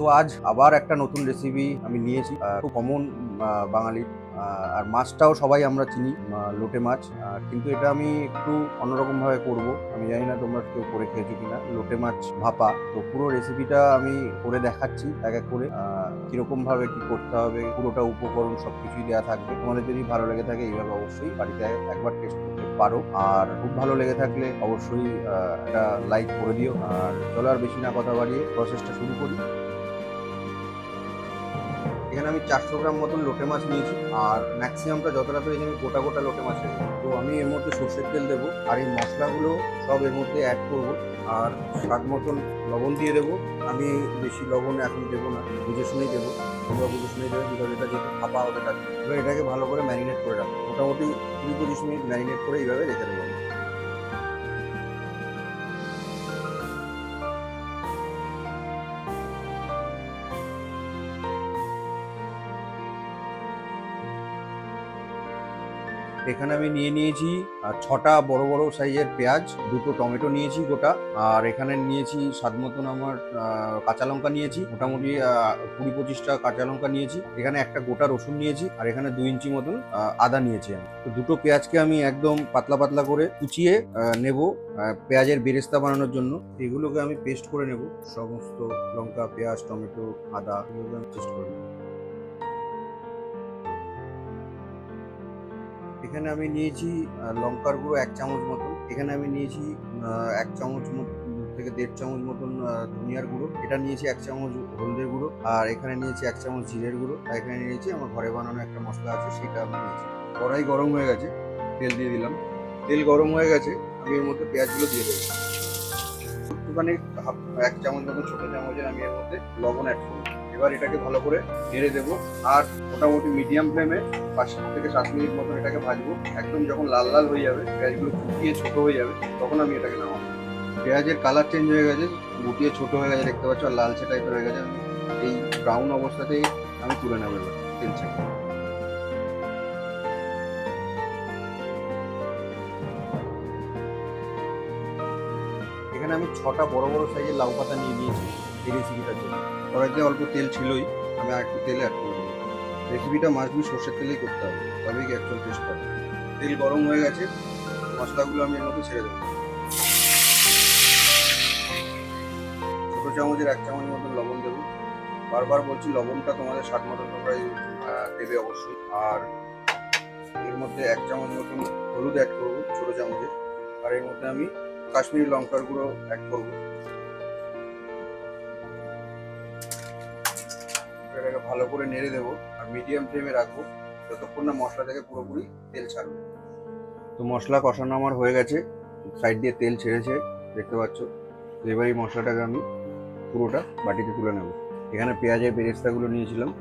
তো আজ আবার একটা নতুন রেসিপি আমি নিয়েছি খুব কমন বাঙালির আর মাছটাও সবাই আমরা চিনি লোটে মাছ কিন্তু এটা আমি একটু অন্যরকম ভাবে করব। আমি জানি না তোমরা কেউ করে খেয়েছো কিনা লোটে মাছ ভাপা। তো পুরো রেসিপিটা আমি করে দেখাচ্ছি এক এক করে আহ, কীরকম ভাবে কি করতে হবে পুরোটা উপকরণ সবকিছুই দেওয়া থাকবে। তোমাদের যদি ভালো লেগে থাকে এইভাবে অবশ্যই বাড়িতে একবার টেস্ট করতে পারো। আর খুব ভালো লেগে থাকলে অবশ্যই একটা লাইক করে দিও। আর চলো আর বেশি না কথা বাড়িয়ে প্রসেসটা শুরু করি। এখানে আমি চারশো গ্রাম মতন লোটে মাছ নিয়েছি, আর ম্যাক্সিমামটা যতটা পেয়েছি আমি গোটা গোটা লোটে মাছ নেব তো আমি এর মধ্যে সর্ষের তেল দেবো, আর এই মশলাগুলো সব এর মধ্যে অ্যাড করব, আর স্বাদ মতন লবণ দিয়ে দেবো। আমি বেশি লবণ এখন দেবো না, বুঝে শুনেই দেবো। তোমরা বুঝে শুনেই দেবে বিকজ এটা যেহেতু ফাঁপা তার জন্য। এবার এটাকে ভালো করে ম্যারিনেট করে রাখব। মোটামুটি কুড়ি পঁচিশ মিনিট ম্যারিনেট করে এইভাবে রেখে দেবো এখানে আমি নিয়ে নিয়েছি ছটা বড় বড় সাইজের পেঁয়াজ, দুটো টমেটো নিয়েছি গোটা, আর এখানে নিয়েছি স্বাদ মতন আমার কাঁচা লঙ্কা নিয়েছি, মোটামুটি কুড়ি পঁচিশটা কাঁচা লঙ্কা নিয়েছি, এখানে একটা গোটা রসুন নিয়েছি, আর এখানে দুই ইঞ্চি মতন আদা নিয়েছি আমি। তো দুটো পেঁয়াজকে আমি একদম পাতলা পাতলা করে কুচিয়ে নেব পেঁয়াজের বেরেস্তা বানানোর জন্য। এগুলোকে আমি পেস্ট করে নেব, সমস্ত লঙ্কা, পেঁয়াজ, টমেটো, আদা, এগুলোকে আমি পেস্ট করে নেব। এখানে আমি নিয়েছি লঙ্কার গুঁড়ো এক চামচ মতন। এখানে আমি নিয়েছি এক চামচ থেকে দেড় চামচ মতন ধনিয়ার গুঁড়ো। এটা নিয়েছি এক চামচ হলদের গুঁড়ো। আর এখানে নিয়েছি এক চামচ জিরের গুঁড়ো। আর এখানে নিয়েছি, আমার ঘরে বানানো একটা মশলা আছে, সেটা আমি নিয়েছি। কড়াই গরম হয়ে গেছে, তেল দিয়ে দিলাম। তেল গরম হয়ে গেছে, আমি এর মধ্যে পেঁয়াজগুলো দিয়ে দেবো। একটুখানি হাফ- এক চামচ মতো ছোটো চামচের আমি এর মধ্যে লবণ অ্যাড করব। এবার এটাকে ভালো করে নেড়ে দেবো আর মোটামুটি মিডিয়াম ফ্লেমে পাঁচ থেকে সাত মিনিট মতন এটাকে ভাজবো। একদম যখন লাল লাল হয়ে যাবে, পেঁয়াজগুলো ফুটিয়ে ছোট হয়ে যাবে, তখন আমি এটাকে নামাবো। পেঁয়াজের কালার চেঞ্জ হয়ে গেছে গুটিয়ে ছোট হয়ে গেছে, দেখতে পাচ্ছ, আর লালচে টাইপের হয়ে গেছে। এই ব্রাউন অবস্থাতেই আমি তুলে নেব এবার তেল এখানে আমি ছটা বড় বড় সাইজের লাউ পাতা নিয়ে নিয়েছি। এই রেসিপিটার জন্য কড়াইতে অল্প তেল ছিলই, আমি আর একটু তেল অ্যাড করে দেবো রেসিপিটা মাছ বি সর্ষের তেলেই করতে হবে, তবেই কি অ্যাকচুয়াল টেস্ট পাবে। তেল গরম হয়ে গেছে, মশলাগুলো আমি এর মধ্যে ছেড়ে দেবো। ছোটো চামচের এক চামচ মতন লবণ দেবো। বারবার বলছি, লবণটা তোমাদের স্বাদ মতন তোমরা দেবে অবশ্যই। আর এর মধ্যে এক চামচ মতন হলুদ অ্যাড করব, ছোটো চামচের। আর এর মধ্যে আমি কাশ্মীরি লঙ্কার গুঁড়ো অ্যাড করব। এটাকে ভালো করে নেড়ে দেবো আর মিডিয়াম ফ্লেমে রাখব, যতক্ষণ না মশলা থেকে পুরোপুরি তেল ছাড়বে। তো মশলা কষানো আমার হয়ে গেছে সাইড দিয়ে তেল ছেড়েছে, দেখতে পাচ্ছ। তো এবার এই মশলাটাকে আমি পুরোটা বাটিতে তুলে নেব। এখানে পেঁয়াজের বেরেস্তাগুলো নিয়েছিলাম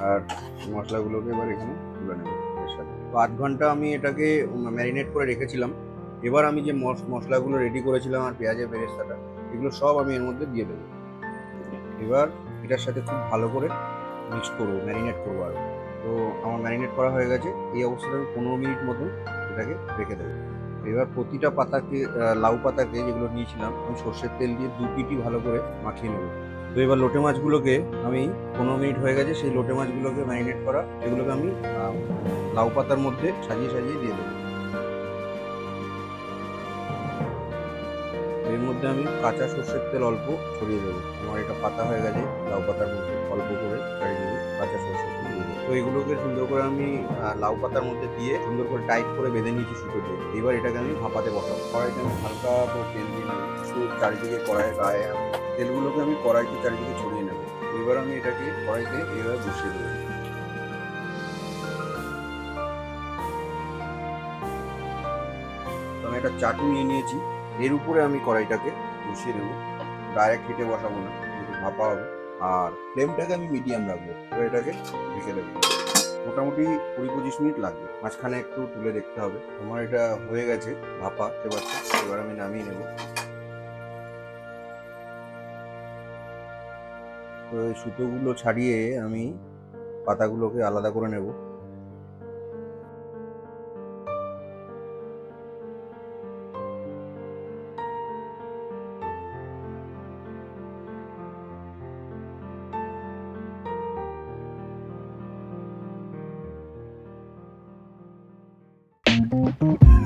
আর মশলাগুলোকে এবার এখানে তুলে নেব তো আধ ঘণ্টা আমি এটাকে ম্যারিনেট করে রেখেছিলাম। এবার আমি যে মশ- মশলাগুলো রেডি করেছিলাম আর পেঁয়াজের বেরেস্তাটা, এগুলো সব আমি এর মধ্যে দিয়ে দেবো। এবার এটার সাথে খুব ভালো করে মিক্স করব ম্যারিনেট করব আর। তো আমার ম্যারিনেট করা হয়ে গেছে, এই অবস্থাতে আমি পনেরো মিনিট মতন এটাকে রেখে দেবো। এবার প্রতিটা পাতাকে লাউ পাতাকে যেগুলো নিয়েছিলাম, আমি সর্ষের তেল দিয়ে দু পিটি ভালো করে মাখিয়ে নেব। তো এবার লোটে মাছগুলোকে আমি পনেরো মিনিট হয়ে গেছে, সেই লোটে মাছগুলোকে ম্যারিনেট করা, এগুলোকে আমি লাউ পাতার মধ্যে সাজিয়ে সাজিয়ে দিয়ে দেবো। এর মধ্যে আমি কাঁচা সর্ষের তেল অল্প ছড়িয়ে দেবো। আমার এটা পাতা হয়ে গেছে, লাউ পাতার মধ্যে অল্প করে ছড়িয়ে দেবো, কাঁচা সর্ষের তেল দিয়ে তো এগুলোকে সুন্দর করে আমি লাউ পাতার মধ্যে দিয়ে সুন্দর করে টাইট করে বেঁধে নিয়েছি সুতো দিয়ে। এবার এটাকে আমি ভাপাতে বসাবো। কড়াইতে আমি হালকা করে তেল দিয়ে নেব। একটু চারিদিকে কড়াইয়ের গায়ে তেলগুলোকে আমি কড়াইতে চারিদিকে ছড়িয়ে নেব। এবার আমি এটাকে কড়াইতে এইভাবে বসিয়ে দেবো। আমি একটা চাটু নিয়ে নিয়েছি। এর উপরে আমি কড়াইটাকে বসিয়ে দেবো। ডাইরেক্ট হিটে বসাবো না কিন্তু ভাপা হবে। আর ফ্লেমটাকে আমি মিডিয়াম রাখব। তো এটাকে ঢেকে দেবো। মোটামুটি কুড়ি পঁচিশ মিনিট লাগবে। মাঝখানে একটু তুলে দেখতে হবে। আমার এটা হয়ে গেছে ভাপা, এবার এবার আমি নামিয়ে নেব। তো সুতোগুলো ছাড়িয়ে আমি পাতাগুলোকে আলাদা করে নেব। দিই